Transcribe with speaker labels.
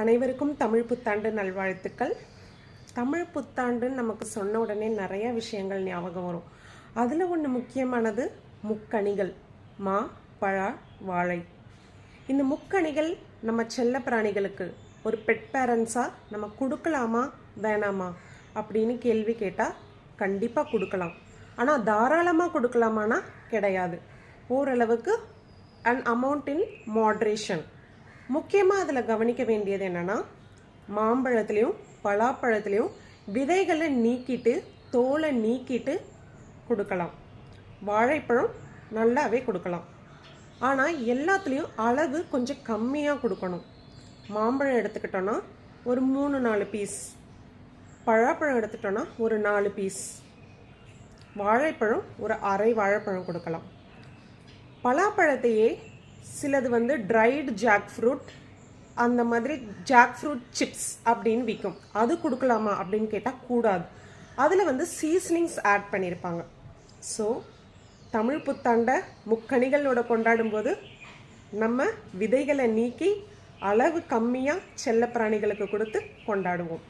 Speaker 1: அனைவருக்கும் தமிழ் புத்தாண்டு நல்வாழ்த்துக்கள். தமிழ் புத்தாண்டுன்னு நமக்கு சொன்ன உடனே நிறைய விஷயங்கள் ஞாபகம் வரும். அதில் ஒன்று முக்கியமானது முக்கணிகள். மா பழா வாழை. இந்த முக்கணிகள் நம்ம செல்ல பிராணிகளுக்கு. ஒரு பெட் பேரண்ட்ஸாக நம்ம கொடுக்கலாமா வேணாமா? அப்படின்னு கேள்வி கேட்டால் கண்டிப்பாக கொடுக்கலாம். ஆனால் தாராளமாக கொடுக்கலாமானா கிடையாது. ஓரளவுக்கு அண்ட் அமௌண்ட் இன் மாட்ரேஷன் முக்கியமாக அதில் கவனிக்க வேண்டியது என்னென்னா மாம்பழத்துலேயும் பலாப்பழத்துலேயும் விதைகளை நீக்கிட்டு தோலை நீக்கிட்டு கொடுக்கலாம். வாழைப்பழம் நல்லாவே கொடுக்கலாம். ஆனால் எல்லாத்துலேயும் அளவு கொஞ்சம் கம்மியாக கொடுக்கணும். மாம்பழம் எடுத்துக்கிட்டோன்னா ஒரு மூணு நாலு பீஸ் பழாப்பழம் எடுத்துட்டோன்னா ஒரு நாலு பீஸ் வாழைப்பழம் ஒரு அரை வாழைப்பழம் கொடுக்கலாம். பலாப்பழத்தையே சிலது வந்து ட்ரைடு ஜாக் ஃப்ரூட் அந்த மாதிரி ஜாக் ஃப்ரூட் சிப்ஸ் அப்படின்னு விற்கும் அது கொடுக்கலாமா அப்படின்னு கேட்டால் கூடாது. அதில் வந்து சீசனிங்ஸ் ஆட் பண்ணியிருப்பாங்க ஸோ தமிழ் புத்தாண்டை முக்கணிகளோட கொண்டாடும்போது நம்ம விதைகளை நீக்கி அளவு கம்மியாக செல்ல பிராணிகளுக்கு கொடுத்து கொண்டாடுவோம்.